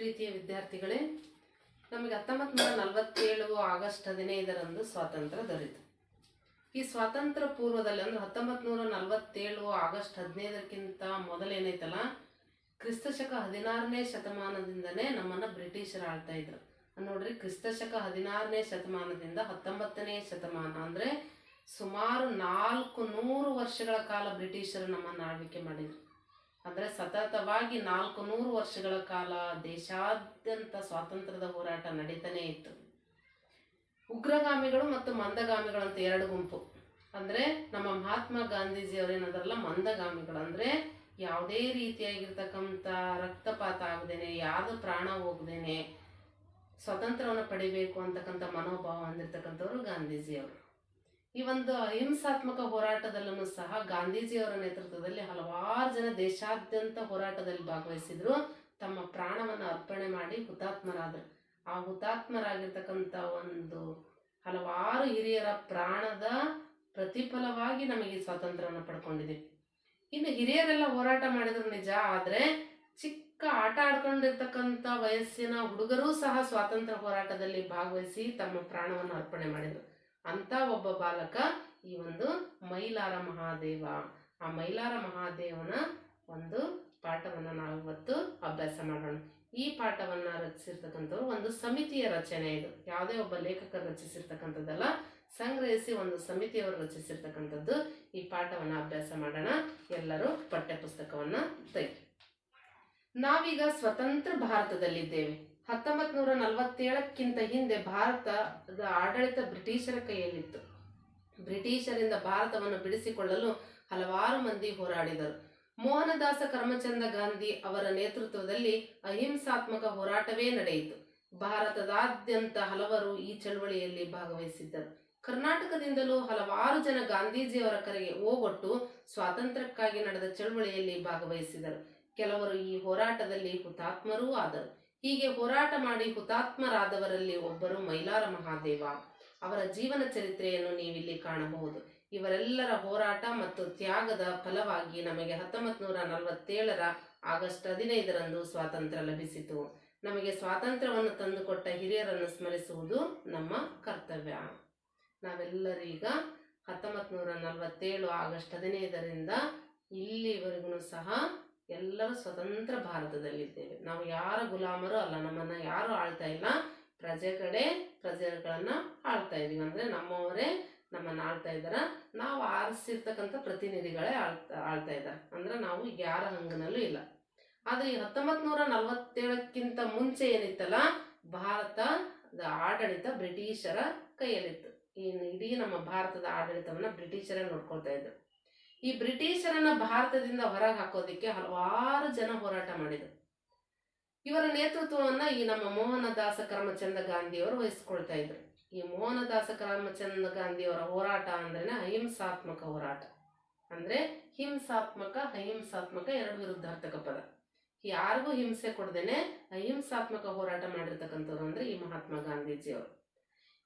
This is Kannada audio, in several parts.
ಪ್ರೀತಿಯ ವಿದ್ಯಾರ್ಥಿಗಳೇ, ನಮಗೆ ಹತ್ತೊಂಬತ್ತು ನೂರ ನಲವತ್ತೇಳು ಆಗಸ್ಟ್ ಹದಿನೈದರಂದು ಸ್ವಾತಂತ್ರ್ಯ ದೊರೆಯಿತು ಈ ಸ್ವಾತಂತ್ರ್ಯ ಪೂರ್ವದಲ್ಲಿ ಅಂದ್ರೆ ಹತ್ತೊಂಬತ್ತು ನೂರ ನಲವತ್ತೇಳು ಆಗಸ್ಟ್ ಹದಿನೈದಕ್ಕಿಂತ ಮೊದಲೇನೈತಲ್ಲ, ಕ್ರಿಸ್ತಶಕ ಹದಿನಾರನೇ ಶತಮಾನದಿಂದನೇ ನಮ್ಮನ್ನು ಬ್ರಿಟಿಷರು ಆಳ್ತಾ ಇದ್ರು. ನೋಡ್ರಿ, ಕ್ರಿಸ್ತಶಕ ಹದಿನಾರನೇ ಶತಮಾನದಿಂದ ಹತ್ತೊಂಬತ್ತನೇ ಶತಮಾನ ಅಂದ್ರೆ ಸುಮಾರು ನಾಲ್ಕು ನೂರು ವರ್ಷಗಳ ಕಾಲ ಬ್ರಿಟಿಷರು ನಮ್ಮನ್ನು ಆಳ್ವಿಕೆ ಮಾಡಿದ್ರು. ಅಂದರೆ ಸತತವಾಗಿ ನಾಲ್ಕು ನೂರು ವರ್ಷಗಳ ಕಾಲ ದೇಶಾದ್ಯಂತ ಸ್ವಾತಂತ್ರ್ಯದ ಹೋರಾಟ ನಡೀತಾನೇ ಇತ್ತು. ಉಗ್ರಗಾಮಿಗಳು ಮತ್ತು ಮಂದಗಾಮಿಗಳು ಅಂತ ಎರಡು ಗುಂಪು. ಅಂದರೆ ನಮ್ಮ ಮಹಾತ್ಮ ಗಾಂಧೀಜಿಯವರು ಏನಂದ್ರಲ್ಲ, ಮಂದಗಾಮಿಗಳು. ಅಂದರೆ ಯಾವುದೇ ರೀತಿಯಾಗಿರ್ತಕ್ಕಂಥ ರಕ್ತಪಾತ ಆಗದೇನೆ ಯಾವುದು ಪ್ರಾಣ ಹೋಗದೇನೆ, ಸ್ವಾತಂತ್ರ್ಯವನ್ನು ಪಡಿಬೇಕು ಅಂತಕ್ಕಂಥ ಮನೋಭಾವ ಹೊಂದಿರತಕ್ಕಂಥವ್ರು ಗಾಂಧೀಜಿಯವರು. ಈ ಒಂದು ಅಹಿಂಸಾತ್ಮಕ ಹೋರಾಟದಲ್ಲೂ ಸಹ ಗಾಂಧೀಜಿಯವರ ನೇತೃತ್ವದಲ್ಲಿ ಹಲವಾರು ಜನ ದೇಶಾದ್ಯಂತ ಹೋರಾಟದಲ್ಲಿ ಭಾಗವಹಿಸಿದ್ರು. ತಮ್ಮ ಪ್ರಾಣವನ್ನು ಅರ್ಪಣೆ ಮಾಡಿ ಹುತಾತ್ಮರಾದರು. ಆ ಹುತಾತ್ಮರಾಗಿರ್ತಕ್ಕಂಥ ಒಂದು ಹಲವಾರು ಹಿರಿಯರ ಪ್ರಾಣದ ಪ್ರತಿಫಲವಾಗಿ ನಮಗೆ ಸ್ವಾತಂತ್ರ್ಯವನ್ನು ಪಡ್ಕೊಂಡಿದ್ದೀವಿ ಇನ್ನು ಹಿರಿಯರೆಲ್ಲ ಹೋರಾಟ ಮಾಡಿದ್ರು ನಿಜ, ಆದರೆ ಚಿಕ್ಕ ಆಟ ಆಡ್ಕೊಂಡಿರ್ತಕ್ಕಂಥ ವಯಸ್ಸಿನ ಹುಡುಗರೂ ಸಹ ಸ್ವಾತಂತ್ರ್ಯ ಹೋರಾಟದಲ್ಲಿ ಭಾಗವಹಿಸಿ ತಮ್ಮ ಪ್ರಾಣವನ್ನು ಅರ್ಪಣೆ ಮಾಡಿದರು. ಅಂತ ಒಬ್ಬ ಬಾಲಕ ಈ ಒಂದು ಮೈಲಾರ ಮಹಾದೇವ. ಆ ಮೈಲಾರ ಮಹಾದೇವನ ಒಂದು ಪಾಠವನ್ನು ನಾವು ಇವತ್ತು ಅಭ್ಯಾಸ ಮಾಡೋಣ. ಈ ಪಾಠವನ್ನು ರಚಿಸಿರ್ತಕ್ಕಂಥವ್ರು ಒಂದು ಸಮಿತಿಯ ರಚನೆ ಇದು. ಯಾವುದೇ ಒಬ್ಬ ಲೇಖಕ ರಚಿಸಿರ್ತಕ್ಕಂಥದ್ದಲ್ಲ, ಸಂಗ್ರಹಿಸಿ ಒಂದು ಸಮಿತಿಯವರು ರಚಿಸಿರ್ತಕ್ಕಂಥದ್ದು ಈ ಪಾಠವನ್ನು ಅಭ್ಯಾಸ ಮಾಡೋಣ. ಎಲ್ಲರೂ ಪಠ್ಯಪುಸ್ತಕವನ್ನು ತೆಗಿ ನಾವೀಗ ಸ್ವತಂತ್ರ ಭಾರತದಲ್ಲಿದ್ದೇವೆ. ಹತ್ತೊಂಬತ್ತು ನೂರ ನಲವತ್ತೇಳಕ್ಕಿಂತ ಹಿಂದೆ ಭಾರತದ ಆಡಳಿತ ಬ್ರಿಟಿಷರ ಕೈಯಲ್ಲಿತ್ತು. ಬ್ರಿಟಿಷರಿಂದ ಭಾರತವನ್ನು ಬಿಡಿಸಿಕೊಳ್ಳಲು ಹಲವಾರು ಮಂದಿ ಹೋರಾಡಿದರು. ಮೋಹನದಾಸ ಕರ್ಮಚಂದ ಗಾಂಧಿ ಅವರ ನೇತೃತ್ವದಲ್ಲಿ ಅಹಿಂಸಾತ್ಮಕ ಹೋರಾಟವೇ ನಡೆಯಿತು. ಭಾರತದಾದ್ಯಂತ ಹಲವರು ಈ ಚಳವಳಿಯಲ್ಲಿ ಭಾಗವಹಿಸಿದ್ದರು. ಕರ್ನಾಟಕದಿಂದಲೂ ಹಲವಾರು ಜನ ಗಾಂಧೀಜಿಯವರ ಕರೆಗೆ ಓಗೊಟ್ಟು ಸ್ವಾತಂತ್ರ್ಯಕ್ಕಾಗಿ ನಡೆದ ಚಳವಳಿಯಲ್ಲಿ ಭಾಗವಹಿಸಿದರು. ಕೆಲವರು ಈ ಹೋರಾಟದಲ್ಲಿ ಹುತಾತ್ಮರೂ ಆದರು. ಹೀಗೆ ಹೋರಾಟ ಮಾಡಿ ಹುತಾತ್ಮರಾದವರಲ್ಲಿ ಒಬ್ಬರು ಮೈಲಾರ ಮಹಾದೇವ. ಅವರ ಜೀವನ ಚರಿತ್ರೆಯನ್ನು ನೀವಿಲ್ಲಿ ಕಾಣಬಹುದು. ಇವರೆಲ್ಲರ ಹೋರಾಟ ಮತ್ತು ತ್ಯಾಗದ ಫಲವಾಗಿ ನಮಗೆ ಹತ್ತೊಂಬತ್ತು ನೂರ ನಲವತ್ತೇಳರ ಆಗಸ್ಟ್ ಹದಿನೈದರಂದು ಸ್ವಾತಂತ್ರ್ಯ ಲಭಿಸಿತು. ನಮಗೆ ಸ್ವಾತಂತ್ರ್ಯವನ್ನು ತಂದುಕೊಟ್ಟ ಹಿರಿಯರನ್ನು ಸ್ಮರಿಸುವುದು ನಮ್ಮ ಕರ್ತವ್ಯ. ನಾವೆಲ್ಲರೀಗ ಹತ್ತೊಂಬತ್ತು ನೂರ ನಲವತ್ತೇಳು ಆಗಸ್ಟ್ ಹದಿನೈದರಿಂದ ಇಲ್ಲಿವರೆಗೂ ಸಹ ಎಲ್ಲರೂ ಸ್ವತಂತ್ರ ಭಾರತದಲ್ಲಿದ್ದೇವೆ. ನಾವು ಯಾರ ಗುಲಾಮರು ಅಲ್ಲ, ನಮ್ಮನ್ನು ಯಾರು ಆಳ್ತಾ ಇಲ್ಲ, ಪ್ರಜೆ ಕಡೆ ಪ್ರಜೆಗಳನ್ನು ಆಳ್ತಾ ಇದೀವಿ ಅಂದರೆ ನಮ್ಮವರೇ ನಮ್ಮನ್ನು ಆಳ್ತಾ ಇದ್ದಾರ. ನಾವು ಆರಿಸಿರ್ತಕ್ಕಂಥ ಪ್ರತಿನಿಧಿಗಳೇ ಆಳ್ತಾ ಆಳ್ತಾ ಇದ್ದಾರೆ. ಅಂದ್ರೆ ನಾವು ಯಾರ ಹಂಗನಲ್ಲೂ ಇಲ್ಲ. ಆದರೆ ಈ ಹತ್ತೊಂಬತ್ತು ನೂರ ನಲವತ್ತೇಳಕ್ಕಿಂತ ಮುಂಚೆ ಏನಿತ್ತಲ್ಲ, ಭಾರತದ ಆಡಳಿತ ಬ್ರಿಟಿಷರ ಕೈಯಲ್ಲಿತ್ತು. ಇಡೀ ನಮ್ಮ ಭಾರತದ ಆಡಳಿತವನ್ನು ಬ್ರಿಟಿಷರೇ ನೋಡ್ಕೊಳ್ತಾ ಇದ್ರು. ಈ ಬ್ರಿಟಿಷರನ್ನ ಭಾರತದಿಂದ ಹೊರಗೆ ಹಾಕೋದಿಕ್ಕೆ ಹಲವಾರು ಜನ ಹೋರಾಟ ಮಾಡಿದರು. ಇವರ ನೇತೃತ್ವವನ್ನ ಈ ನಮ್ಮ ಮೋಹನದಾಸ ಕರಮಚಂದ ಗಾಂಧಿಯವರು ವಹಿಸ್ಕೊಳ್ತಾ ಇದ್ರು. ಈ ಮೋಹನದಾಸ ಕರಮಚಂದ ಗಾಂಧಿಯವರ ಹೋರಾಟ ಅಂದ್ರೆ ಅಹಿಂಸಾತ್ಮಕ ಹೋರಾಟ. ಅಂದ್ರೆ ಹಿಂಸಾತ್ಮಕ, ಅಹಿಂಸಾತ್ಮಕ ಎರಡು ವಿರುದ್ಧಾರ್ಥಕ ಪದ. ಯಾರಿಗೂ ಹಿಂಸೆ ಕೊಡದೇನೆ ಅಹಿಂಸಾತ್ಮಕ ಹೋರಾಟ ಮಾಡಿರ್ತಕ್ಕಂಥವ್ರು ಅಂದ್ರೆ ಈ ಮಹಾತ್ಮ ಗಾಂಧೀಜಿಯವರು.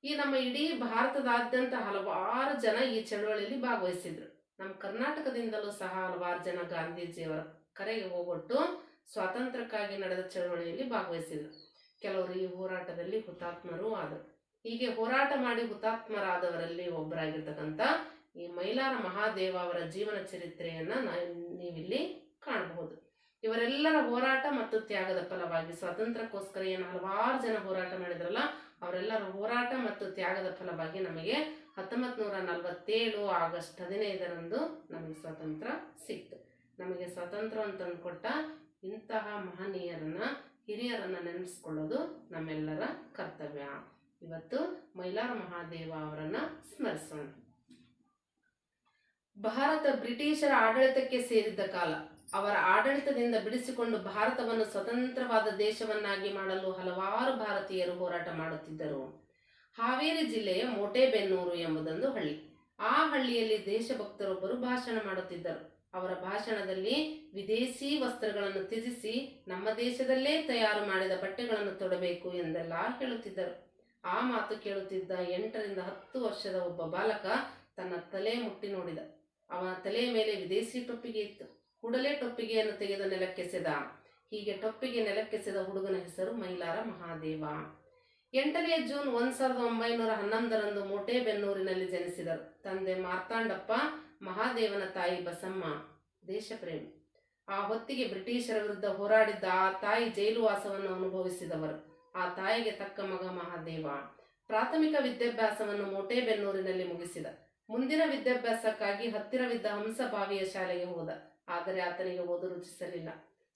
ಈ ನಮ್ಮ ಇಡೀ ಭಾರತದಾದ್ಯಂತ ಹಲವಾರು ಜನ ಈ ಚಳವಳಿಯಲ್ಲಿ ಭಾಗವಹಿಸಿದ್ರು. ನಮ್ಮ ಕರ್ನಾಟಕದಿಂದಲೂ ಸಹ ಹಲವಾರು ಜನ ಗಾಂಧೀಜಿಯವರ ಕರೆಗೆ ಹೋಗೊಟ್ಟು ಸ್ವಾತಂತ್ರ್ಯಕ್ಕಾಗಿ ನಡೆದ ಚಳವಳಿಯಲ್ಲಿ ಭಾಗವಹಿಸಿದರು. ಕೆಲವರು ಈ ಹೋರಾಟದಲ್ಲಿ ಹುತಾತ್ಮರೂ ಆದರು. ಹೀಗೆ ಹೋರಾಟ ಮಾಡಿ ಹುತಾತ್ಮರಾದವರಲ್ಲಿ ಒಬ್ಬರಾಗಿರ್ತಕ್ಕಂಥ ಈ ಮೈಲಾರ ಮಹಾದೇವ ಅವರ ಜೀವನ ಚರಿತ್ರೆಯನ್ನ ನೀವಿಲ್ಲಿ ಕಾಣಬಹುದು. ಇವರೆಲ್ಲರ ಹೋರಾಟ ಮತ್ತು ತ್ಯಾಗದ ಫಲವಾಗಿ ಸ್ವಾತಂತ್ರ್ಯಕ್ಕೋಸ್ಕರ ಏನು ಹಲವಾರು ಜನ ಹೋರಾಟ ಮಾಡಿದ್ರಲ್ಲ, ಅವರೆಲ್ಲರ ಹೋರಾಟ ಮತ್ತು ತ್ಯಾಗದ ಫಲವಾಗಿ ನಮಗೆ ಹತ್ತೊಂಬತ್ತು ನೂರ ನಲವತ್ತೇಳು ಆಗಸ್ಟ್ ಹದಿನೈದರಂದು ನಮಗೆ ಸ್ವಾತಂತ್ರ್ಯ ಸಿಕ್ತು. ನಮಗೆ ಸ್ವಾತಂತ್ರ್ಯ ಅಂತಂದು ತಂದುಕೊಟ್ಟ ಇಂತಹ ಮಹನೀಯರನ್ನ, ಹಿರಿಯರನ್ನ ನೆನೆಸ್ಕೊಳ್ಳೋದು ನಮ್ಮೆಲ್ಲರ ಕರ್ತವ್ಯ. ಇವತ್ತು ಮೈಲಾರ ಮಹಾದೇವ ಅವರನ್ನ ಸ್ಮರಿಸೋಣ. ಭಾರತ ಬ್ರಿಟಿಷರ ಆಡಳಿತಕ್ಕೆ ಸೇರಿದ್ದ ಕಾಲ, ಅವರ ಆಡಳಿತದಿಂದ ಬಿಡಿಸಿಕೊಂಡು ಭಾರತವನ್ನು ಸ್ವತಂತ್ರವಾದ ದೇಶವನ್ನಾಗಿ ಮಾಡಲು ಹಲವಾರು ಭಾರತೀಯರು ಹೋರಾಟ ಮಾಡುತ್ತಿದ್ದರು. ಹಾವೇರಿ ಜಿಲ್ಲೆಯ ಮೋಟೆಬೆನ್ನೂರು ಎಂಬುದೊಂದು ಹಳ್ಳಿ. ಆ ಹಳ್ಳಿಯಲ್ಲಿ ದೇಶಭಕ್ತರೊಬ್ಬರು ಭಾಷಣ ಮಾಡುತ್ತಿದ್ದರು. ಅವರ ಭಾಷಣದಲ್ಲಿ ವಿದೇಶಿ ವಸ್ತ್ರಗಳನ್ನು ತ್ಯಜಿಸಿ ನಮ್ಮ ದೇಶದಲ್ಲೇ ತಯಾರು ಮಾಡಿದ ಬಟ್ಟೆಗಳನ್ನು ತೊಡಬೇಕು ಎಂದೆಲ್ಲ ಹೇಳುತ್ತಿದ್ದರು. ಆ ಮಾತು ಕೇಳುತ್ತಿದ್ದ ಎಂಟರಿಂದ ಹತ್ತು ವರ್ಷದ ಒಬ್ಬ ಬಾಲಕ ತನ್ನ ತಲೆ ಮುಟ್ಟಿ ನೋಡಿದ. ಅವನ ತಲೆಯ ಮೇಲೆ ವಿದೇಶಿ ಟೊಪ್ಪಿಗೆ ಇತ್ತು. ಕೂಡಲೇ ಟೊಪ್ಪಿಗೆಯನ್ನು ತೆಗೆದು ನೆಲಕ್ಕೆಸೆದ. ಹೀಗೆ ಟೊಪ್ಪಿಗೆ ನೆಲಕ್ಕೆಸೆದ ಹುಡುಗನ ಹೆಸರು ಮೈಲಾರ ಮಹಾದೇವ. ಎಂಟನೇ ಜೂನ್ ಒಂದ್ ಸಾವಿರದ ಒಂಬೈನೂರ ಹನ್ನೊಂದರಂದು ಮೋಟೆಬೆನ್ನೂರಿನಲ್ಲಿ ಜನಿಸಿದರು. ತಂದೆ ಮಾರ್ತಾಂಡಪ್ಪ, ಮಹಾದೇವನ ತಾಯಿ ಬಸಮ್ಮ, ದೇಶಪ್ರೇಮಿ. ಆ ಹೊತ್ತಿಗೆ ಬ್ರಿಟಿಷರ ವಿರುದ್ಧ ಹೋರಾಡಿದ್ದ ಆ ತಾಯಿ ಜೈಲು ವಾಸವನ್ನು ಅನುಭವಿಸಿದವರು. ಆ ತಾಯಿಗೆ ತಕ್ಕ ಮಗ ಮಹಾದೇವ. ಪ್ರಾಥಮಿಕ ವಿದ್ಯಾಭ್ಯಾಸವನ್ನು ಮೋಟೆಬೆನ್ನೂರಿನಲ್ಲಿ ಮುಗಿಸಿದ. ಮುಂದಿನ ವಿದ್ಯಾಭ್ಯಾಸಕ್ಕಾಗಿ ಹತ್ತಿರವಿದ್ದ ಹಂಸಭಾವಿಯ ಶಾಲೆಗೆ ಹೋದ. ಆದರೆ ಆತನಿಗೆ ಓದು ರುಚಿಸಲಿಲ್ಲ.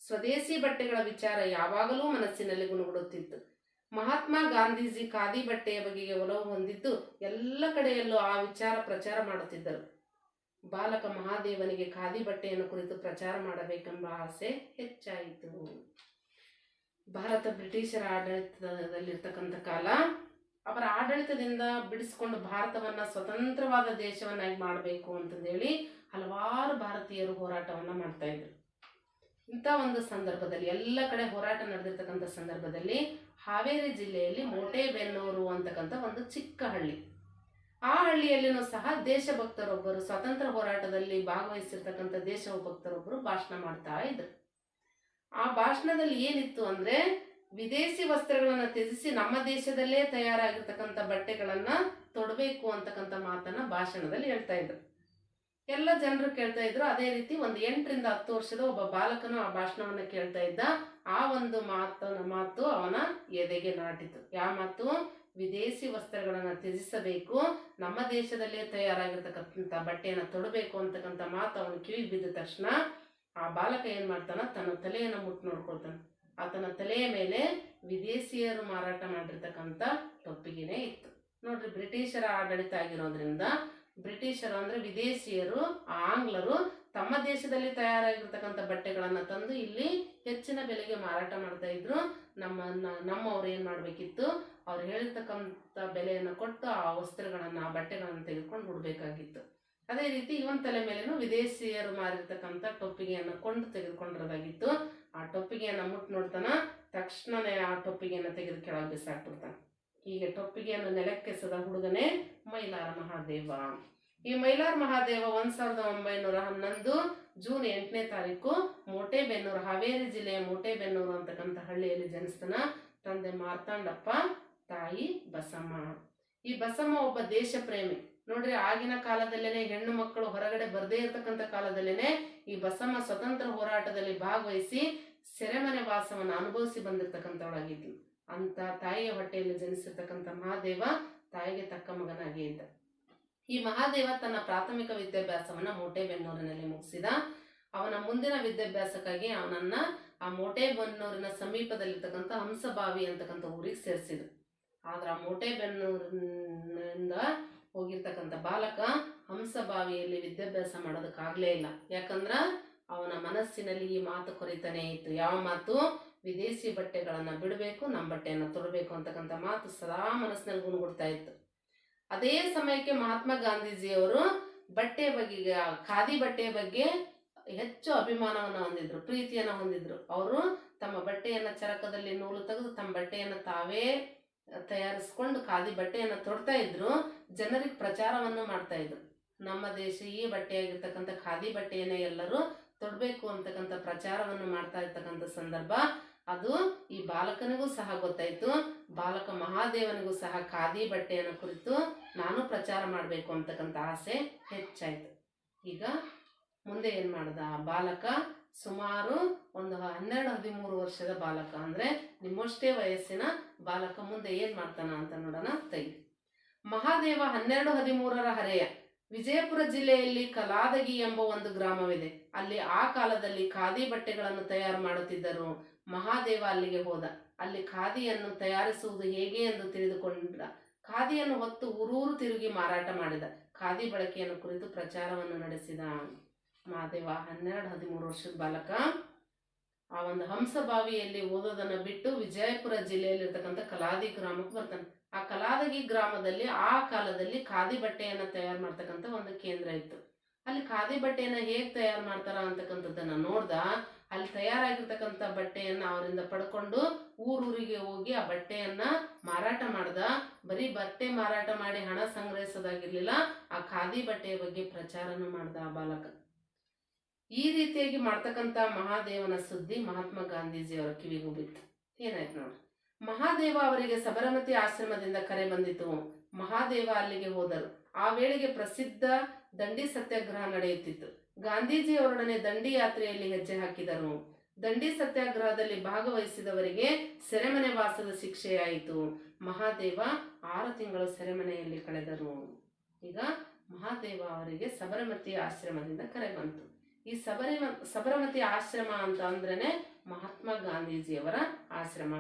ಸ್ವದೇಶಿ ಬಟ್ಟೆಗಳ ವಿಚಾರ ಯಾವಾಗಲೂ ಮನಸ್ಸಿನಲ್ಲಿ ಗುಣಗುಡುತ್ತಿತ್ತು. ಮಹಾತ್ಮ ಗಾಂಧೀಜಿ ಖಾದಿ ಬಟ್ಟೆಯ ಬಗೆಗೆ ಒಲವು ಹೊಂದಿದ್ದು ಎಲ್ಲ ಕಡೆಯಲ್ಲೂ ಆ ವಿಚಾರ ಪ್ರಚಾರ ಮಾಡುತ್ತಿದ್ದರು. ಬಾಲಕ ಮಹಾದೇವನಿಗೆ ಖಾದಿ ಬಟ್ಟೆಯನ್ನು ಕುರಿತು ಪ್ರಚಾರ ಮಾಡಬೇಕೆಂಬ ಆಸೆ ಹೆಚ್ಚಾಯಿತು. ಭಾರತ ಬ್ರಿಟಿಷರ ಆಡಳಿತದಲ್ಲಿರ್ತಕ್ಕಂಥ ಕಾಲ, ಅವರ ಆಡಳಿತದಿಂದ ಬಿಡಿಸಿಕೊಂಡು ಭಾರತವನ್ನ ಸ್ವತಂತ್ರವಾದ ದೇಶವನ್ನಾಗಿ ಮಾಡಬೇಕು ಅಂತಂದೇಳಿ ಹಲವಾರು ಭಾರತೀಯರು ಹೋರಾಟವನ್ನ ಮಾಡ್ತಾ ಇದ್ರು. ಇಂಥ ಒಂದು ಸಂದರ್ಭದಲ್ಲಿ, ಎಲ್ಲ ಕಡೆ ಹೋರಾಟ ನಡೆದಿರ್ತಕ್ಕಂಥ ಸಂದರ್ಭದಲ್ಲಿ ಹಾವೇರಿ ಜಿಲ್ಲೆಯಲ್ಲಿ ಮೋಟೆಬೆನ್ನೂರು ಅಂತಕ್ಕಂಥ ಒಂದು ಚಿಕ್ಕ ಹಳ್ಳಿ. ಆ ಹಳ್ಳಿಯಲ್ಲಿನೂ ಸಹ ದೇಶಭಕ್ತರೊಬ್ಬರು ಸ್ವಾತಂತ್ರ್ಯ ಹೋರಾಟದಲ್ಲಿ ಭಾಗವಹಿಸಿರ್ತಕ್ಕಂಥ ದೇಶಭಕ್ತರೊಬ್ಬರು ಭಾಷಣ ಮಾಡ್ತಾ ಇದ್ರು. ಆ ಭಾಷಣದಲ್ಲಿ ಏನಿತ್ತು ಅಂದ್ರೆ ವಿದೇಶಿ ವಸ್ತ್ರಗಳನ್ನು ತ್ಯಜಿಸಿ ನಮ್ಮ ದೇಶದಲ್ಲೇ ತಯಾರಾಗಿರ್ತಕ್ಕಂಥ ಬಟ್ಟೆಗಳನ್ನ ತೊಡಬೇಕು ಅಂತಕ್ಕಂಥ ಮಾತನ್ನ ಭಾಷಣದಲ್ಲಿ ಹೇಳ್ತಾ ಇದ್ರು. ಎಲ್ಲ ಜನರು ಕೇಳ್ತಾ ಇದ್ರು, ಅದೇ ರೀತಿ ಒಂದು ಎಂಟರಿಂದ ಹತ್ತು ವರ್ಷದ ಒಬ್ಬ ಬಾಲಕನು ಆ ಭಾಷಣವನ್ನ ಕೇಳ್ತಾ ಇದ್ದ. ಆ ಒಂದು ಮಾತನ ಮಾತು ಅವನ ಎದೆಗೆ ನಾಟಿತು. ಯಾವ ಮಾತು? ವಿದೇಶಿ ವಸ್ತ್ರಗಳನ್ನ ತ್ಯಜಿಸಬೇಕು, ನಮ್ಮ ದೇಶದಲ್ಲೇ ತಯಾರಾಗಿರ್ತಕ್ಕಂಥ ಬಟ್ಟೆಯನ್ನು ತೊಡಬೇಕು ಅಂತಕ್ಕಂಥ ಮಾತು ಅವನ ಕಿವಿ ಬಿದ್ದ ತಕ್ಷಣ ಆ ಬಾಲಕ ಏನ್ ಮಾಡ್ತಾನ? ತನ್ನ ತಲೆಯನ್ನು ಮುಟ್ಟು ನೋಡ್ಕೊಳ್ತಾನೆ. ಆತನ ತಲೆಯ ಮೇಲೆ ವಿದೇಶಿಯರು ಮಾರಾಟ ಮಾಡಿರ್ತಕ್ಕಂಥ ಟೊಪ್ಪಿಗೆನೇ ಇತ್ತು. ನೋಡ್ರಿ, ಬ್ರಿಟಿಷರ ಆಡಳಿತ ಆಗಿರೋದ್ರಿಂದ ಬ್ರಿಟಿಷರು ಅಂದ್ರೆ ವಿದೇಶಿಯರು, ಆಂಗ್ಲರು ತಮ್ಮ ದೇಶದಲ್ಲಿ ತಯಾರಾಗಿರ್ತಕ್ಕಂಥ ಬಟ್ಟೆಗಳನ್ನ ತಂದು ಇಲ್ಲಿ ಹೆಚ್ಚಿನ ಬೆಲೆಗೆ ಮಾರಾಟ ಮಾಡ್ತಾ ಇದ್ರು. ನಮ್ಮ, ನಮ್ಮವ್ರು ಏನ್ ಮಾಡ್ಬೇಕಿತ್ತು? ಅವ್ರು ಹೇಳಿರ್ತಕ್ಕಂಥ ಬೆಲೆಯನ್ನು ಕೊಟ್ಟು ಆ ವಸ್ತ್ರಗಳನ್ನ, ಆ ಬಟ್ಟೆಗಳನ್ನು ತೆಗೆದುಕೊಂಡು ಬಿಡ್ಬೇಕಾಗಿತ್ತು ಅದೇ ರೀತಿ ಇವನ್ ತಲೆ ಮೇಲೇನು ವಿದೇಶಿಯರು ಮಾರಿರ್ತಕ್ಕಂಥ ಟೊಪ್ಪಿಗೆಯನ್ನು ಕೊಂಡು ತೆಗೆದುಕೊಂಡಿರೋದಾಗಿತ್ತು. ಆ ಟೊಪ್ಪಿಗೆಯನ್ನು ಮುಟ್ಟು ನೋಡ್ತಾನ ತಕ್ಷಣನೇ ಆ ಟೊಪ್ಪಿಗೆಯನ್ನು ತೆಗೆದು ಕೆಳಗೆ ಬಿಸಾಕ್ಬಿಡ್ತಾನೆ. ಹೀಗೆ ಟೊಪ್ಪಿಗೆಯನ್ನು ನೆಲಕ್ಕೆಸದ ಹುಡುಗನೇ ಮೈಲಾರ ಮಹಾದೇವ. ಈ ಮೈಲಾರ ಮಹಾದೇವ ಒಂದ್ ಸಾವಿರದ ಒಂಬೈನೂರ ಹನ್ನೊಂದು ಜೂನ್ ಎಂಟನೇ ತಾರೀಕು ಮೋಟೆಬೆನ್ನೂರು, ಹಾವೇರಿ ಜಿಲ್ಲೆಯ ಮೋಟೆಬೆನ್ನೂರು ಅಂತಕ್ಕಂಥ ಹಳ್ಳಿಯಲ್ಲಿ ಜನಿಸ್ತನ ತಂದೆ ಮಾರ್ತಾಂಡಪ್ಪ ತಾಯಿ ಬಸಮ್ಮ. ಈ ಬಸಮ್ಮ ಒಬ್ಬ ದೇಶ ಪ್ರೇಮಿ ನೋಡ್ರಿ, ಆಗಿನ ಕಾಲದಲ್ಲೇನೆ ಹೆಣ್ಣು ಮಕ್ಕಳು ಹೊರಗಡೆ ಬರದೇ ಇರತಕ್ಕಂಥ ಕಾಲದಲ್ಲೇನೆ ಈ ಬಸಮ್ಮ ಸ್ವತಂತ್ರ ಹೋರಾಟದಲ್ಲಿ ಭಾಗವಹಿಸಿ ಸೆರೆಮನೆ ವಾಸವನ್ನು ಅನುಭವಿಸಿ ಬಂದಿರತಕ್ಕಂಥವಳಾಗಿದ್ಲು. ಅಂತ ತಾಯಿಯ ಹೊಟ್ಟೆಯಲ್ಲಿ ಜನಿಸಿರ್ತಕ್ಕಂಥ ಮಹಾದೇವ ತಾಯಿಗೆ ತಕ್ಕ ಮಗನಾಗಿ ಇದ್ದ ಈ ಮಹಾದೇವ ತನ್ನ ಪ್ರಾಥಮಿಕ ವಿದ್ಯಾಭ್ಯಾಸವನ್ನ ಮೋಟೆಬೆನ್ನೂರಿನಲ್ಲಿ ಮುಗಿಸಿದ. ಅವನ ಮುಂದಿನ ವಿದ್ಯಾಭ್ಯಾಸಕ್ಕಾಗಿ ಅವನನ್ನ ಆ ಮೋಟೆಬೆನ್ನೂರಿನ ಸಮೀಪದಲ್ಲಿರ್ತಕ್ಕಂಥ ಹಂಸಬಾವಿ ಅಂತಕ್ಕಂಥ ಊರಿಗೆ ಸೇರಿಸಿದ್ರು ಆದ್ರೆ ಆ ಮೋಟೆಬೆನ್ನೂರಿನಿಂದ ಹೋಗಿರ್ತಕ್ಕಂಥ ಬಾಲಕ ಹಂಸಬಾವಿಯಲ್ಲಿ ವಿದ್ಯಾಭ್ಯಾಸ ಮಾಡೋದಕ್ಕಾಗ್ಲೇ ಇಲ್ಲ. ಯಾಕಂದ್ರ ಅವನ ಮನಸ್ಸಿನಲ್ಲಿ ಈ ಮಾತು ಕೊರಿತಾನೆ ಇತ್ತು. ಯಾವ ಮಾತು? ವಿದೇಶಿ ಬಟ್ಟೆಗಳನ್ನು ಬಿಡಬೇಕು ನಮ್ಮ ಬಟ್ಟೆಯನ್ನು ತೊಡಬೇಕು ಅಂತಕ್ಕಂಥ ಮಾತು ಸದಾ ಮನಸ್ಸಿನಲ್ಲಿ ಗುಣಗುಡ್ತಾ ಇತ್ತು. ಅದೇ ಸಮಯಕ್ಕೆ ಮಹಾತ್ಮ ಗಾಂಧೀಜಿಯವರು ಬಟ್ಟೆ ಬಗ್ಗೆ, ಖಾದಿ ಬಟ್ಟೆ ಬಗ್ಗೆ ಹೆಚ್ಚು ಅಭಿಮಾನವನ್ನು ಹೊಂದಿದ್ರು, ಪ್ರೀತಿಯನ್ನು ಹೊಂದಿದ್ರು. ಅವರು ತಮ್ಮ ಬಟ್ಟೆಯನ್ನ ಚರಕದಲ್ಲಿ ನೂಲು ತೆಗೆದು ತಮ್ಮ ಬಟ್ಟೆಯನ್ನು ತಾವೇ ತಯಾರಿಸ್ಕೊಂಡು ಖಾದಿ ಬಟ್ಟೆಯನ್ನು ತೊಡ್ತಾ ಇದ್ರು, ಜನರಿಗೆ ಪ್ರಚಾರವನ್ನು ಮಾಡ್ತಾ ಇದ್ರು. ನಮ್ಮ ದೇಶ ಈ ಬಟ್ಟೆಯಾಗಿರ್ತಕ್ಕಂಥ ಖಾದಿ ಬಟ್ಟೆಯನ್ನ ಎಲ್ಲರೂ ತೊಡಬೇಕು ಅಂತಕ್ಕಂಥ ಪ್ರಚಾರವನ್ನು ಮಾಡ್ತಾ ಇರ್ತಕ್ಕಂಥ ಸಂದರ್ಭ ಅದು ಈ ಬಾಲಕನಿಗೂ ಸಹ ಗೊತ್ತಾಯಿತು. ಬಾಲಕ ಮಹಾದೇವನಿಗೂ ಸಹ ಖಾದಿ ಬಟ್ಟೆಯನ್ನು ಕುರಿತು ನಾನು ಪ್ರಚಾರ ಮಾಡಬೇಕು ಅಂತಕ್ಕಂಥ ಆಸೆ ಹೆಚ್ಚಾಯಿತು. ಈಗ ಮುಂದೆ ಏನು ಮಾಡ್ದ? ಬಾಲಕ ಸುಮಾರು ಒಂದು ಹನ್ನೆರಡು ಹದಿಮೂರು ವರ್ಷದ ಬಾಲಕ ಅಂದ್ರೆ ನಿಮ್ಮಷ್ಟೇ ವಯಸ್ಸಿನ ಬಾಲಕ ಮುಂದೆ ಏನು ಮಾಡ್ತಾನ ಅಂತ ನೋಡೋಣ ತೆಗಿ. ಮಹಾದೇವ ಹನ್ನೆರಡು ಹದಿಮೂರರ ಹರೆಯ. ವಿಜಯಪುರ ಜಿಲ್ಲೆಯಲ್ಲಿ ಕಲಾದಗಿ ಎಂಬ ಒಂದು ಗ್ರಾಮವಿದೆ. ಅಲ್ಲಿ ಆ ಕಾಲದಲ್ಲಿ ಖಾದಿ ಬಟ್ಟೆಗಳನ್ನು ತಯಾರು ಮಾಡುತ್ತಿದ್ದರು. ಮಹಾದೇವ ಅಲ್ಲಿಗೆ ಹೋದ. ಅಲ್ಲಿ ಖಾದಿಯನ್ನು ತಯಾರಿಸುವುದು ಹೇಗೆ ಎಂದು ತಿಳಿದುಕೊಂಡ. ಖಾದಿಯನ್ನು ಹೊತ್ತು ಊರೂರು ತಿರುಗಿ ಮಾರಾಟ ಮಾಡಿದ. ಖಾದಿ ಬಳಕೆಯನ್ನು ಕುರಿತು ಪ್ರಚಾರವನ್ನು ನಡೆಸಿದ ಮಹಾದೇವ. ಹನ್ನೆರಡು, ಹದಿಮೂರು ವರ್ಷದ ಬಾಲಕ. ಆ ಒಂದು ಹಂಸಭಾವಿಯಲ್ಲಿ ಓದೋದನ್ನು ಬಿಟ್ಟು ವಿಜಯಪುರ ಜಿಲ್ಲೆಯಲ್ಲಿರ್ತಕ್ಕಂಥ ಕಲಾದಿ ಗ್ರಾಮಕ್ಕೆ ಬರ್ತಾನೆ. ಆ ಕಲಾದಗಿ ಗ್ರಾಮದಲ್ಲಿ ಆ ಕಾಲದಲ್ಲಿ ಖಾದಿ ಬಟ್ಟೆಯನ್ನು ತಯಾರು ಮಾಡ್ತಕ್ಕಂಥ ಒಂದು ಕೇಂದ್ರ ಇತ್ತು. ಅಲ್ಲಿ ಖಾದಿ ಬಟ್ಟೆಯನ್ನು ಹೇಗೆ ತಯಾರು ಮಾಡ್ತಾರ ಅಂತಕ್ಕಂಥದ್ದನ್ನ ನೋಡ್ದ ಅಲ್ಲಿ ತಯಾರಾಗಿರ್ತಕ್ಕಂಥ ಬಟ್ಟೆಯನ್ನು ಅವರಿಂದ ಪಡ್ಕೊಂಡು ಊರೂರಿಗೆ ಹೋಗಿ ಆ ಬಟ್ಟೆಯನ್ನು ಮಾರಾಟ ಮಾಡ್ದ. ಬರೀ ಬಟ್ಟೆ ಮಾರಾಟ ಮಾಡಿ ಹಣ ಸಂಗ್ರಹಿಸೋದಾಗಿರ್ಲಿಲ್ಲ, ಆ ಖಾದಿ ಬಟ್ಟೆಯ ಬಗ್ಗೆ ಪ್ರಚಾರನೂ ಮಾಡ್ದ ಆ ಬಾಲಕ. ಈ ರೀತಿಯಾಗಿ ಮಾಡ್ತಕ್ಕಂಥ ಮಹಾದೇವನ ಸುದ್ದಿ ಮಹಾತ್ಮ ಗಾಂಧೀಜಿಯವರ ಕಿವಿಗೂ ಬಿತ್ತು. ಏನಾಯ್ತು ನೋಡಿ. ಮಹಾದೇವ ಅವರಿಗೆ ಸಬರಮತಿ ಆಶ್ರಮದಿಂದ ಕರೆ ಬಂದಿತು ಮಹಾದೇವ ಅಲ್ಲಿಗೆ ಹೋದರು. ಆ ವೇಳೆಗೆ ಪ್ರಸಿದ್ಧ ದಂಡಿ ಸತ್ಯಾಗ್ರಹ ನಡೆಯುತ್ತಿತ್ತು. ಗಾಂಧೀಜಿಯವರೊಡನೆ ದಂಡಿ ಯಾತ್ರೆಯಲ್ಲಿ ಹೆಜ್ಜೆ ಹಾಕಿದರು. ದಂಡಿ ಸತ್ಯಾಗ್ರಹದಲ್ಲಿ ಭಾಗವಹಿಸಿದವರಿಗೆ ಸೆರೆಮನೆ ವಾಸದ ಶಿಕ್ಷೆಯಾಯಿತು. ಮಹಾದೇವ ಆರು ತಿಂಗಳು ಸೆರೆಮನೆಯಲ್ಲಿ ಕಳೆದರು. ಈಗ ಮಹಾದೇವ ಅವರಿಗೆ ಸಬರಮತಿ ಆಶ್ರಮದಿಂದ ಕರೆ ಬಂತು. ಈ ಸಬರಿಮ ಸಬರಮತಿ ಆಶ್ರಮ ಅಂತ ಅಂದ್ರೇನೆ ಮಹಾತ್ಮ ಗಾಂಧೀಜಿಯವರ ಆಶ್ರಮ.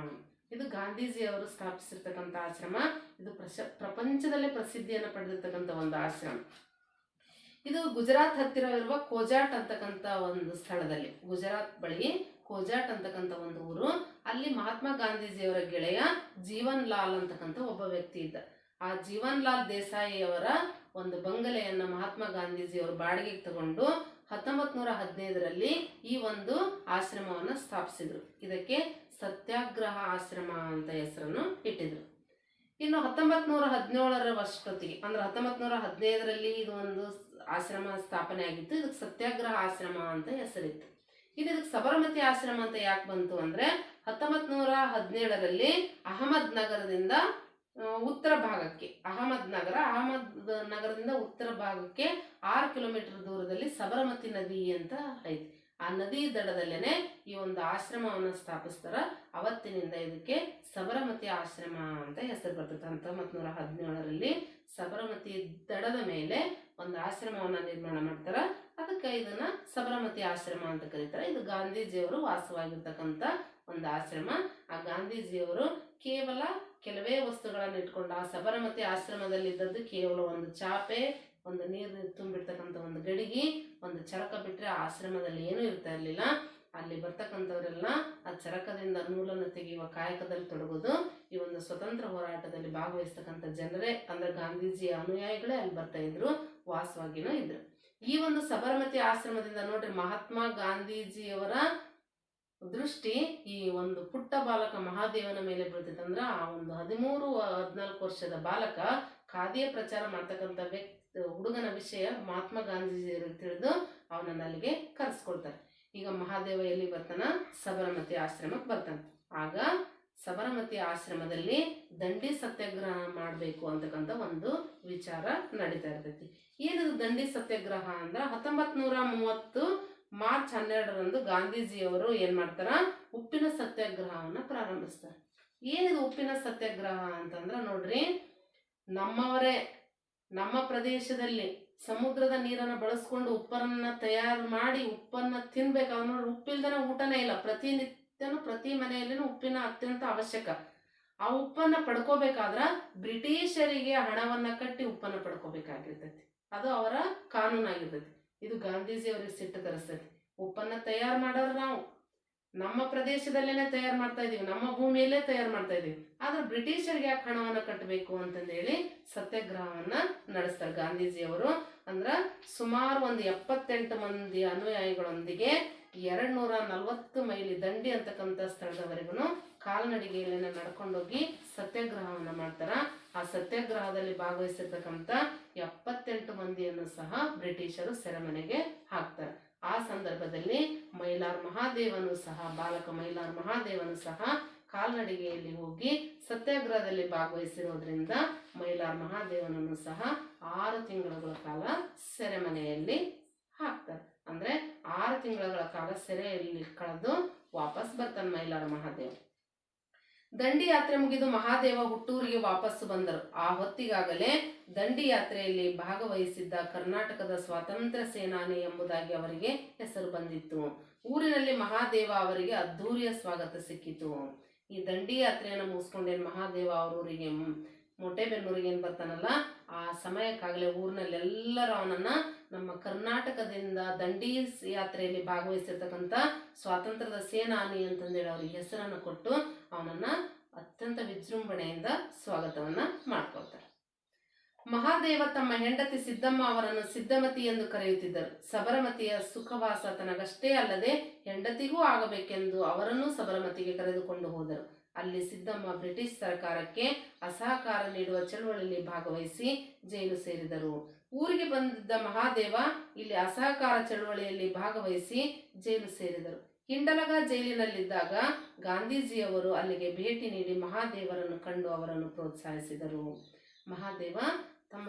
ಇದು ಗಾಂಧೀಜಿಯವರು ಸ್ಥಾಪಿಸಿರ್ತಕ್ಕಂಥ ಆಶ್ರಮ. ಇದು ಪ್ರಶ, ಪ್ರಪಂಚದಲ್ಲೇ ಪ್ರಸಿದ್ಧಿಯನ್ನು ಪಡೆದಿರ್ತಕ್ಕಂಥ ಒಂದು ಆಶ್ರಮ. ಇದು ಗುಜರಾತ್ ಹತ್ತಿರವಿರುವ ಕೋಜಾಟ್ ಅಂತಕ್ಕಂಥ ಒಂದು ಸ್ಥಳದಲ್ಲಿ. ಗುಜರಾತ್ ಬಳಿ ಕೋಜಾಟ್ ಅಂತಕ್ಕಂಥ ಒಂದು ಊರು. ಅಲ್ಲಿ ಮಹಾತ್ಮ ಗಾಂಧೀಜಿಯವರ ಗೆಳೆಯ ಜೀವನ್ ಲಾಲ್ ಅಂತಕ್ಕಂಥ ಒಬ್ಬ ವ್ಯಕ್ತಿ ಇದ್ದ. ಆ ಜೀವನ್ ಲಾಲ್ ದೇಸಾಯಿಯವರ ಒಂದು ಬಂಗಲೆಯನ್ನು ಮಹಾತ್ಮ ಗಾಂಧೀಜಿಯವರು ಬಾಡಿಗೆಗೆ ತಗೊಂಡು ಹತ್ತೊಂಬತ್ ನೂರ ಹದಿನೈದರಲ್ಲಿ ಈ ಒಂದು ಆಶ್ರಮವನ್ನು ಸ್ಥಾಪಿಸಿದ್ರು. ಇದಕ್ಕೆ ಸತ್ಯಾಗ್ರಹ ಆಶ್ರಮ ಅಂತ ಹೆಸರನ್ನು ಇಟ್ಟಿದ್ರು. ಇನ್ನು ಹತ್ತೊಂಬತ್ ನೂರ ಹದಿನೇಳರ ವರ್ಷಕ್ಕೆ ಅಂದ್ರೆ ಹತ್ತೊಂಬತ್ ನೂರ ಹದಿನೈದರಲ್ಲಿ ಇದು ಒಂದು ಆಶ್ರಮ ಸ್ಥಾಪನೆ ಆಗಿತ್ತು. ಇದಕ್ಕೆ ಸತ್ಯಾಗ್ರಹ ಆಶ್ರಮ ಅಂತ ಹೆಸರಿತ್ತು. ಇದು ಇದಕ್ಕೆ ಸಬರಮತಿ ಆಶ್ರಮ ಅಂತ ಯಾಕೆ ಬಂತು ಅಂದ್ರೆ ಹತ್ತೊಂಬತ್ ನೂರ ಹದಿನೇಳರಲ್ಲಿ ಅಹಮದ್ ನಗರದಿಂದ ಉತ್ತರ ಭಾಗಕ್ಕೆ, ಅಹಮದ್ ನಗರ, ಅಹಮದ್ ನಗರದಿಂದ ಉತ್ತರ ಭಾಗಕ್ಕೆ ಆರು ಕಿಲೋಮೀಟರ್ ದೂರದಲ್ಲಿ ಸಬರಮತಿ ನದಿ ಅಂತ ಐತಿ. ಆ ನದಿ ದಡದಲ್ಲೇನೆ ಈ ಒಂದು ಆಶ್ರಮವನ್ನು ಸ್ಥಾಪಿಸ್ತಾರ. ಅವತ್ತಿನಿಂದ ಇದಕ್ಕೆ ಸಬರಮತಿ ಆಶ್ರಮ ಅಂತ ಹೆಸರು ಬರ್ತದೆ ಹತ್ತೊಂಬತ್ ನೂರ ಹದಿನೇಳರಲ್ಲಿ ಸಬರಮತಿ ದಡದ ಮೇಲೆ ಒಂದು ಆಶ್ರಮವನ್ನ ನಿರ್ಮಾಣ ಮಾಡ್ತಾರ. ಅದಕ್ಕೆ ಇದನ್ನ ಸಬರಮತಿ ಆಶ್ರಮ ಅಂತ ಕರೀತಾರೆ. ಇದು ಗಾಂಧೀಜಿಯವರು ವಾಸವಾಗಿರ್ತಕ್ಕಂಥ ಒಂದು ಆಶ್ರಮ. ಆ ಗಾಂಧೀಜಿಯವರು ಕೇವಲ ಕೆಲವೇ ವಸ್ತುಗಳನ್ನು ಇಟ್ಕೊಂಡು ಆ ಸಬರಮತಿ ಆಶ್ರಮದಲ್ಲಿ ಇದ್ದದ್ದು ಕೇವಲ ಒಂದು ಚಾಪೆ, ಒಂದು ನೀರು ತುಂಬಿರ್ತಕ್ಕಂಥ ಒಂದು ಗಡಿಗೆ, ಒಂದು ಚರಕ ಬಿಟ್ಟರೆ ಆಶ್ರಮದಲ್ಲಿ ಏನೂ ಇರ್ತಾ ಇರಲಿಲ್ಲ. ಅಲ್ಲಿ ಬರ್ತಕ್ಕಂಥವರೆಲ್ಲ ಆ ಚರಕದಿಂದ ನೂಲನ್ನು ತೆಗೆಯುವ ಕಾಯಕದಲ್ಲಿ ತೊಡಗೋದು. ಈ ಒಂದು ಸ್ವತಂತ್ರ ಹೋರಾಟದಲ್ಲಿ ಭಾಗವಹಿಸ್ತಕ್ಕಂಥ ಜನರೇ ಅಂದ್ರೆ ಗಾಂಧೀಜಿಯ ಅನುಯಾಯಿಗಳೇ ಅಲ್ಲಿ ಬರ್ತಾ ಇದ್ರು. ವಾಸವಾಗಿನೂ ಇದ್ರು. ಈ ಒಂದು ಸಬರಮತಿ ಆಶ್ರಮದಿಂದ ನೋಡ್ರಿ ಮಹಾತ್ಮ ಗಾಂಧೀಜಿಯವರ ದೃಷ್ಟಿ ಈ ಒಂದು ಪುಟ್ಟ ಬಾಲಕ ಮಹಾದೇವನ ಮೇಲೆ ಬೀಳ್ತಿತ್ತು ಅಂದ್ರೆ ಆ ಒಂದು ಹದಿಮೂರು, ಹದಿನಾಲ್ಕು ವರ್ಷದ ಬಾಲಕ ಖಾದಿಯ ಪ್ರಚಾರ ಮಾಡ್ತಕ್ಕಂಥ ವ್ಯಕ್ತಿ, ಹುಡುಗನ ವಿಷಯ ಮಹಾತ್ಮ ಗಾಂಧೀಜಿಯವರು ತಿಳಿದು ಅವನನ್ನ ಅಲ್ಲಿಗೆ ಕರೆಸ್ಕೊಳ್ತಾರೆ. ಈಗ ಮಹಾದೇವ ಎಲ್ಲಿ ಬರ್ತಾನ? ಸಬರಮತಿ ಆಶ್ರಮಕ್ಕೆ ಬರ್ತಾನೆ. ಆಗ ಸಬರಮತಿ ಆಶ್ರಮದಲ್ಲಿ ದಂಡಿ ಸತ್ಯಾಗ್ರಹ ಮಾಡಬೇಕು ಅಂತಕ್ಕಂಥ ಒಂದು ವಿಚಾರ ನಡೀತಾ ಇರ್ತೈತಿ. ಏನದು ದಂಡಿ ಸತ್ಯಾಗ್ರಹ ಅಂದ್ರೆ ಹತ್ತೊಂಬತ್ತು ನೂರ ಮೂವತ್ತು ಮಾರ್ಚ್ ಹನ್ನೆರಡರಂದು ಗಾಂಧೀಜಿಯವರು ಏನು ಮಾಡ್ತಾರ? ಉಪ್ಪಿನ ಸತ್ಯಾಗ್ರಹವನ್ನ ಪ್ರಾರಂಭಿಸ್ತಾರೆ. ಏನಿದು ಉಪ್ಪಿನ ಸತ್ಯಾಗ್ರಹ ಅಂತಂದ್ರ ನೋಡ್ರಿ, ನಮ್ಮವರೇ, ನಮ್ಮ ಪ್ರದೇಶದಲ್ಲಿ ಸಮುದ್ರದ ನೀರನ್ನು ಬಳಸ್ಕೊಂಡು ಉಪ್ಪನ್ನು ತಯಾರು ಮಾಡಿ ಉಪ್ಪನ್ನ ತಿನ್ಬೇಕು. ಅವ್ರು ಉಪ್ಪಿಲ್ದನ ಊಟನೇ ಇಲ್ಲ. ಪ್ರತಿನಿತ್ಯನೂ ಪ್ರತಿ ಮನೆಯಲ್ಲಿನೂ ಉಪ್ಪಿನ ಅತ್ಯಂತ ಅವಶ್ಯಕ. ಆ ಉಪ್ಪನ್ನ ಪಡ್ಕೋಬೇಕಾದ್ರ ಬ್ರಿಟಿಷರಿಗೆ ಹಣವನ್ನ ಕಟ್ಟಿ ಉಪ್ಪನ್ನ ಪಡ್ಕೋಬೇಕಾಗಿರ್ತೈತಿ. ಅದು ಅವರ ಕಾನೂನಾಗಿರ್ತೈತಿ. ಇದು ಗಾಂಧೀಜಿ ಅವರಿಗೆ ಸಿಟ್ಟು ತರಿಸ್ತೈತಿ. ಉಪ್ಪನ್ನ ತಯಾರು ಮಾಡೋರು ನಾವು. ನಮ್ಮ ಪ್ರದೇಶದಲ್ಲೇನೆ ತಯಾರು ಮಾಡ್ತಾ ಇದೀವಿ. ನಮ್ಮ ಭೂಮಿಯಲ್ಲೇ ತಯಾರು ಮಾಡ್ತಾ ಇದೀವಿ. ಆದ್ರೆ ಬ್ರಿಟಿಷರಿಗೆ ಯಾಕೆ ಹಣವನ್ನ ಕಟ್ಟಬೇಕು ಅಂತಂದೇಳಿ ಸತ್ಯಾಗ್ರಹವನ್ನ ನಡೆಸ್ತಾರೆ ಗಾಂಧೀಜಿಯವರು. ಅಂದ್ರ ಸುಮಾರು ಒಂದು ಎಪ್ಪತ್ತೆಂಟು ಮಂದಿ ಅನುಯಾಯಿಗಳೊಂದಿಗೆ ಎರಡ್ ನೂರ ನಲವತ್ತು ಮೈಲಿ ದಂಡಿ ಅಂತಕ್ಕಂಥ ಸ್ಥಳದವರೆಗೂ ಕಾಲ್ನಡಿಗೆಯಲ್ಲೇನೆ ನಡ್ಕೊಂಡೋಗಿ ಸತ್ಯಾಗ್ರಹವನ್ನು ಮಾಡ್ತಾರ. ಆ ಸತ್ಯಾಗ್ರಹದಲ್ಲಿ ಭಾಗವಹಿಸಿರ್ತಕ್ಕಂಥ ಎಪ್ಪತ್ತೆಂಟು ಮಂದಿಯನ್ನು ಸಹ ಬ್ರಿಟಿಷರು ಸೆರೆಮನೆಗೆ ಹಾಕ್ತಾರೆ. ಆ ಸಂದರ್ಭದಲ್ಲಿ ಮೈಲಾರ್ ಮಹಾದೇವನು ಸಹ, ಬಾಲಕ ಮೈಲಾರ್ ಮಹಾದೇವನು ಸಹ ಕಾಲ್ನಡಿಗೆಯಲ್ಲಿ ಹೋಗಿ ಸತ್ಯಾಗ್ರಹದಲ್ಲಿ ಭಾಗವಹಿಸಿರೋದ್ರಿಂದ ಮೈಲಾರ್ ಮಹಾದೇವನನ್ನು ಸಹ ಆರು ತಿಂಗಳುಗಳ ಕಾಲ ಸೆರೆಮನೆಯಲ್ಲಿ ಹಾಕ್ತಾರೆ. ಅಂದ್ರೆ ಆರು ತಿಂಗಳ ಕಾಲ ಸೆರೆಯಲ್ಲಿ ಕಳೆದು ವಾಪಸ್ ಬರ್ತಾನೆ ಮೈಲಾರ ಮಹಾದೇವ. ದಂಡಿ ಯಾತ್ರೆ ಮುಗಿದು ಮಹಾದೇವ ಹುಟ್ಟೂರಿಗೆ ವಾಪಸ್ಸು ಬಂದರು. ಆ ಹೊತ್ತಿಗಾಗಲೇ ದಂಡಿ ಯಾತ್ರೆಯಲ್ಲಿ ಭಾಗವಹಿಸಿದ್ದ ಕರ್ನಾಟಕದ ಸ್ವಾತಂತ್ರ್ಯ ಸೇನಾನಿ ಎಂಬುದಾಗಿ ಅವರಿಗೆ ಹೆಸರು ಬಂದಿತ್ತು. ಊರಿನಲ್ಲಿ ಮಹಾದೇವ ಅವರಿಗೆ ಅದ್ಧೂರಿಯ ಸ್ವಾಗತ ಸಿಕ್ಕಿತು. ಈ ದಂಡಿ ಯಾತ್ರೆಯನ್ನು ಮುಗಿಸ್ಕೊಂಡೇನು ಮಹಾದೇವ ಅವರೂರಿಗೆ ಮೊಟ್ಟೆಬೆನ್ನೂರಿಗೆ ಏನು ಬರ್ತಾನಲ್ಲ, ಆ ಸಮಯಕ್ಕಾಗಲೇ ಊರಿನಲ್ಲಿ ಎಲ್ಲರೂ ಅವನನ್ನ ನಮ್ಮ ಕರ್ನಾಟಕದಿಂದ ದಂಡಿ ಯಾತ್ರೆಯಲ್ಲಿ ಭಾಗವಹಿಸಿರ್ತಕ್ಕಂಥ ಸ್ವಾತಂತ್ರ್ಯದ ಸೇನಾನಿ ಅಂತಂದೇಳಿ ಅವ್ರಿಗೆ ಹೆಸರನ್ನು ಕೊಟ್ಟು ಅವನನ್ನ ಅತ್ಯಂತ ವಿಜೃಂಭಣೆಯಿಂದ ಸ್ವಾಗತವನ್ನ ಮಾಡ್ಕೊಳ್ತಾರೆ. ಮಹಾದೇವ ತಮ್ಮ ಹೆಂಡತಿ ಸಿದ್ದಮ್ಮ ಅವರನ್ನು ಸಿದ್ದಮತಿ ಎಂದು ಕರೆಯುತ್ತಿದ್ದರು. ಸಬರಮತಿಯ ಸುಖವಾಸ ತನಗಷ್ಟೇ ಅಲ್ಲದೆ ಹೆಂಡತಿಗೂ ಆಗಬೇಕೆಂದು ಅವರನ್ನೂ ಸಬರಮತಿಗೆ ಕರೆದುಕೊಂಡು ಹೋದರು. ಅಲ್ಲಿ ಸಿದ್ದಮ್ಮ ಬ್ರಿಟಿಷ್ ಸರ್ಕಾರಕ್ಕೆ ಅಸಹಕಾರ ನೀಡುವ ಚಳುವಳಿಯಲ್ಲಿ ಭಾಗವಹಿಸಿ ಜೈಲು ಸೇರಿದರು. ಊರಿಗೆ ಬಂದಿದ್ದ ಮಹಾದೇವ ಇಲ್ಲಿ ಅಸಹಕಾರ ಚಳವಳಿಯಲ್ಲಿ ಭಾಗವಹಿಸಿ ಜೈಲು ಸೇರಿದರು. ಹಿಂಡಲಗ ಜೈಲಿನಲ್ಲಿದ್ದಾಗ ಗಾಂಧೀಜಿಯವರು ಅಲ್ಲಿಗೆ ಭೇಟಿ ನೀಡಿ ಮಹಾದೇವರನ್ನು ಕಂಡು ಅವರನ್ನು ಪ್ರೋತ್ಸಾಹಿಸಿದರು. ಮಹಾದೇವ ತಮ್ಮ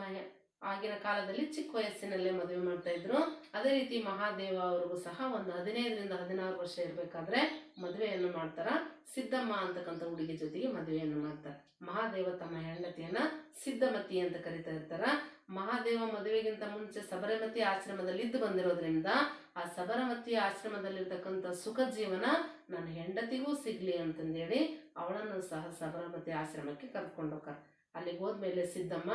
ಆಗಿನ ಕಾಲದಲ್ಲಿ ಚಿಕ್ಕ ವಯಸ್ಸಿನಲ್ಲೇ ಮದುವೆ ಮಾಡ್ತಾ ಇದ್ರು. ಅದೇ ರೀತಿ ಮಹಾದೇವ ಅವರಿಗೂ ಸಹ ಒಂದು ಹದಿನೈದರಿಂದ ಹದಿನಾರು ವರ್ಷ ಇರಬೇಕಾದ್ರೆ ಮದುವೆಯನ್ನು ಮಾಡ್ತಾರ? ಸಿದ್ದಮ್ಮ ಅಂತಕ್ಕಂಥ ಹುಡುಗಿ ಜೊತೆಗೆ ಮದುವೆಯನ್ನು ಮಾಡ್ತಾರೆ. ಮಹಾದೇವ ತಮ್ಮ ಹೆಂಡತಿಯನ್ನ ಸಿದ್ಧಮತಿ ಅಂತ ಕರಿತಾ ಇರ್ತಾರ? ಮಹಾದೇವ ಮದುವೆಗಿಂತ ಮುಂಚೆ ಸಬರಮತಿ ಆಶ್ರಮದಲ್ಲಿ ಇದ್ದು ಬಂದಿರೋದ್ರಿಂದ ಆ ಸಬರಮತಿ ಆಶ್ರಮದಲ್ಲಿರ್ತಕ್ಕಂಥ ಸುಖ ಜೀವನ ನನ್ನ ಹೆಂಡತಿಗೂ ಸಿಗ್ಲಿ ಅಂತಂದೇಳಿ ಅವಳನ್ನು ಸಹ ಸಬರಮತಿ ಆಶ್ರಮಕ್ಕೆ ಕರ್ಕೊಂಡು ಅಲ್ಲಿಗೆ ಹೋದ್ಮೇಲೆ ಸಿದ್ದಮ್ಮ,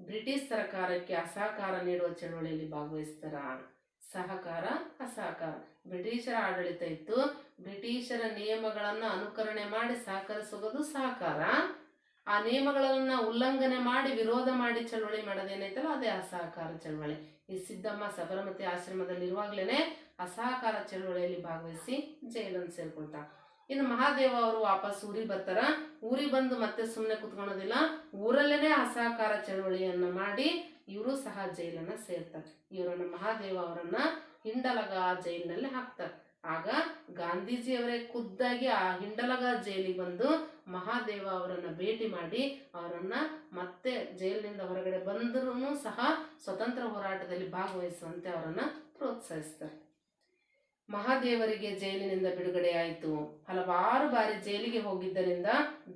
ಬ್ರಿಟಿಷ್ ಸರ್ಕಾರಕ್ಕೆ ಅಸಹಕಾರ ನೀಡುವ ಚಳವಳಿಯಲ್ಲಿ ಭಾಗವಹಿಸ್ತಾರ? ಸಹಕಾರ, ಅಸಹಕಾರ. ಬ್ರಿಟಿಷರ ಆಡಳಿತ ಇತ್ತು. ಬ್ರಿಟಿಷರ ನಿಯಮಗಳನ್ನು ಅನುಕರಣೆ ಮಾಡಿ ಸಹಕರಿಸುವುದು ಸಹಕಾರ ಆ ನಿಯಮಗಳನ್ನ ಉಲ್ಲಂಘನೆ ಮಾಡಿ ವಿರೋಧ ಮಾಡಿ ಚಳವಳಿ ಮಾಡೋದೇನೈತಲ್ಲ ಅದೇ ಅಸಹಕಾರ ಚಳವಳಿ. ಈ ಸಿದ್ದಮ್ಮ ಸಬರಮತಿ ಆಶ್ರಮದಲ್ಲಿ ಇರುವಾಗ್ಲೇನೆ ಅಸಹಕಾರ ಚಳವಳಿಯಲ್ಲಿ ಭಾಗವಹಿಸಿ ಜೈಲನ್ನು ಸೇರ್ಕೊಳ್ತಾ. ಇನ್ನು ಮಹಾದೇವ ಅವರು ವಾಪಸ್ ಊರಿಗೆ ಬರ್ತಾರ. ಊರಿಗೆ ಬಂದು ಮತ್ತೆ ಸುಮ್ಮನೆ ಕುತ್ಕೊಳೋದಿಲ್ಲ ಊರಲ್ಲೇನೆ ಅಸಹಕಾರ ಚಳವಳಿಯನ್ನ ಮಾಡಿ ಇವರು ಸಹ ಜೈಲನ್ನ ಸೇರ್ತಾರೆ. ಇವರನ್ನ ಮಹಾದೇವ ಅವರನ್ನ ಹಿಂಡಲಗ ಜೈಲಿನಲ್ಲಿ ಹಾಕ್ತಾರೆ. ಆಗ ಗಾಂಧೀಜಿಯವರೇ ಖುದ್ದಾಗಿ ಆ ಹಿಂಡಲಗ ಜೈಲಿಗೆ ಬಂದು ಮಹಾದೇವ ಅವರನ್ನು ಭೇಟಿ ಮಾಡಿ ಅವರನ್ನು ಮತ್ತೆ ಜೈಲಿನಿಂದ ಹೊರಗಡೆ ಬಂದರೂ ಸಹ ಸ್ವತಂತ್ರ ಹೋರಾಟದಲ್ಲಿ ಭಾಗವಹಿಸುವಂತೆ ಅವರನ್ನು ಪ್ರೋತ್ಸಾಹಿಸ್ತಾರೆ. ಮಹಾದೇವರಿಗೆ ಜೈಲಿನಿಂದ ಬಿಡುಗಡೆ ಆಯಿತು ಹಲವಾರು ಬಾರಿ ಜೈಲಿಗೆ ಹೋಗಿದ್ದರಿಂದ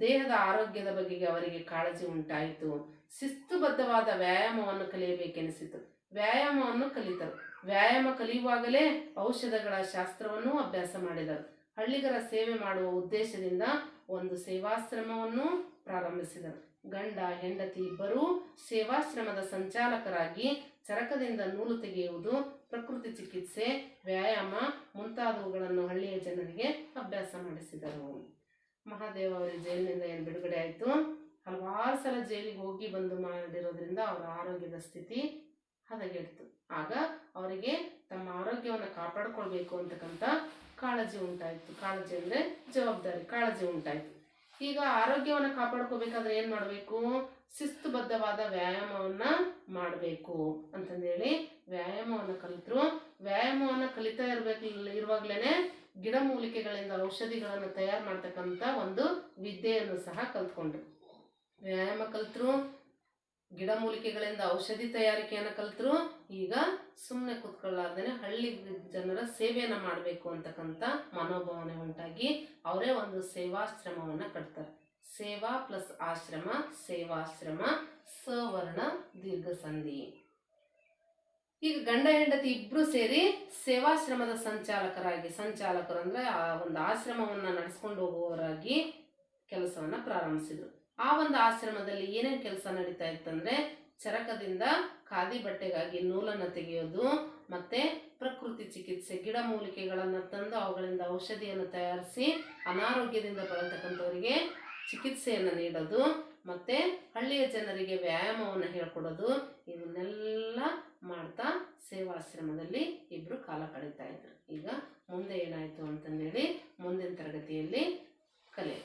ದೇಹದ ಆರೋಗ್ಯದ ಬಗೆಗೆ ಅವರಿಗೆ ಕಾಳಜಿ ಉಂಟಾಯಿತು. ಶಿಸ್ತುಬದ್ಧವಾದ ವ್ಯಾಯಾಮವನ್ನು ಕಲಿಯಬೇಕೆನಿಸಿತು. ವ್ಯಾಯಾಮವನ್ನು ಕಲಿತರು. ವ್ಯಾಯಾಮ ಕಲಿಯುವಾಗಲೇ ಔಷಧಗಳ ಶಾಸ್ತ್ರವನ್ನು ಅಭ್ಯಾಸ ಮಾಡಿದರು. ಹಳ್ಳಿಗರ ಸೇವೆ ಮಾಡುವ ಉದ್ದೇಶದಿಂದ ಒಂದು ಸೇವಾಶ್ರಮವನ್ನು ಪ್ರಾರಂಭಿಸಿದರು. ಗಂಡ, ಹೆಂಡತಿ ಇಬ್ಬರೂ ಸೇವಾಶ್ರಮದ ಸಂಚಾಲಕರಾಗಿ ಚರಕದಿಂದ ನೂಲು ತೆಗೆಯುವುದು, ಪ್ರಕೃತಿ ಚಿಕಿತ್ಸೆ, ವ್ಯಾಯಾಮ ಮುಂತಾದವುಗಳನ್ನು ಹಳ್ಳಿಯ ಜನರಿಗೆ ಅಭ್ಯಾಸ ಮಾಡಿಸಿದರು. ಮಹಾದೇವ ಅವರ ಜೈಲಿನಿಂದ ಏನು ಬಿಡುಗಡೆ ಆಯಿತು? ಹಲವಾರು ಸಲ ಜೈಲಿಗೆ ಹೋಗಿ ಬಂದು ಮಾಡಿರೋದ್ರಿಂದ ಅವರ ಆರೋಗ್ಯದ ಸ್ಥಿತಿ ಹದಗೆಡ್ತು. ಆಗ ಅವರಿಗೆ ತಮ್ಮ ಆರೋಗ್ಯವನ್ನು ಕಾಪಾಡಿಕೊಳ್ಬೇಕು ಅಂತಕ್ಕಂಥ ಕಾಳಜಿ ಉಂಟಾಯಿತು. ಕಾಳಜಿ ಅಂದರೆ ಜವಾಬ್ದಾರಿ, ಕಾಳಜಿ ಉಂಟಾಯಿತು. ಈಗ ಆರೋಗ್ಯವನ್ನು ಕಾಪಾಡ್ಕೋಬೇಕಾದ್ರೆ ಏನು ಮಾಡಬೇಕು? ಶಿಸ್ತುಬದ್ಧವಾದ ವ್ಯಾಯಾಮವನ್ನು ಮಾಡಬೇಕು ಅಂತಂದೇಳಿ ವ್ಯಾಯಾಮವನ್ನು ಕಲಿತರು. ವ್ಯಾಯಾಮವನ್ನು ಕಲಿತಾ ಇರಬೇಕು ಇರುವಾಗಲೇ ಗಿಡಮೂಲಿಕೆಗಳಿಂದ ಔಷಧಿಗಳನ್ನು ತಯಾರು ಮಾಡ್ತಕ್ಕಂಥ ಒಂದು ವಿದ್ಯೆಯನ್ನು ಸಹ ಕಲ್ತ್ಕೊಂಡ್ರು. ವ್ಯಾಯಾಮ ಕಲ್ತರು ಗಿಡಮೂಲಿಕೆಗಳಿಂದ ಔಷಧಿ ತಯಾರಿಕೆಯನ್ನು ಕಲಿತರು ಈಗ ಸುಮ್ಮನೆ ಕೂತ್ಕೊಳ್ಳಾರ್ದೇ ಹಳ್ಳಿ ಜನರ ಸೇವೆಯನ್ನು ಮಾಡಬೇಕು ಅಂತಕ್ಕಂಥ ಮನೋಭಾವನೆ ಉಂಟಾಗಿ ಅವರೇ ಒಂದು ಸೇವಾಶ್ರಮವನ್ನು ಕಟ್ತಾರೆ. ಸೇವಾ ಪ್ಲಸ್ ಆಶ್ರಮ, ಸೇವಾಶ್ರಮ, ಸವರ್ಣ ದೀರ್ಘ ಸಂಧಿ ಈಗ ಗಂಡ, ಹೆಂಡತಿ ಇಬ್ರು ಸೇರಿ ಸೇವಾಶ್ರಮದ ಸಂಚಾಲಕರಾಗಿ, ಸಂಚಾಲಕರು ಅಂದ್ರೆ ಆ ಒಂದು ಆಶ್ರಮವನ್ನ ನಡೆಸ್ಕೊಂಡು ಹೋಗುವವರಾಗಿ ಕೆಲಸವನ್ನ ಪ್ರಾರಂಭಿಸಿದ್ರು. ಆ ಒಂದು ಆಶ್ರಮದಲ್ಲಿ ಏನೇನು ಕೆಲಸ ನಡೀತಾ ಇತ್ತಂದ್ರೆ ಚರಕದಿಂದ ಖಾದಿ ಬಟ್ಟೆಗಾಗಿ ನೂಲನ್ನು ತೆಗೆಯೋದು, ಮತ್ತೆ ಪ್ರಕೃತಿ ಚಿಕಿತ್ಸೆ ಗಿಡಮೂಲಿಕೆಗಳನ್ನು ತಂದು ಅವುಗಳಿಂದ ಔಷಧಿಯನ್ನು ತಯಾರಿಸಿ ಅನಾರೋಗ್ಯದಿಂದ ಬರತಕ್ಕಂಥವರಿಗೆ ಚಿಕಿತ್ಸೆಯನ್ನು ನೀಡೋದು, ಮತ್ತೆ ಹಳ್ಳಿಯ ಜನರಿಗೆ ವ್ಯಾಯಾಮವನ್ನು ಹೇಳ್ಕೊಡೋದು ಇದನ್ನೆಲ್ಲ ಮಾಡ್ತಾ ಸೇವಾಶ್ರಮದಲ್ಲಿ ಇಬ್ರು ಕಾಲ ಕಳೀತಾ ಇದ್ರು. ಈಗ ಮುಂದೆ ಏನಾಯಿತು ಅಂತಂದೇಳಿ ಮುಂದಿನ ತರಗತಿಯಲ್ಲಿ ಕಲೆ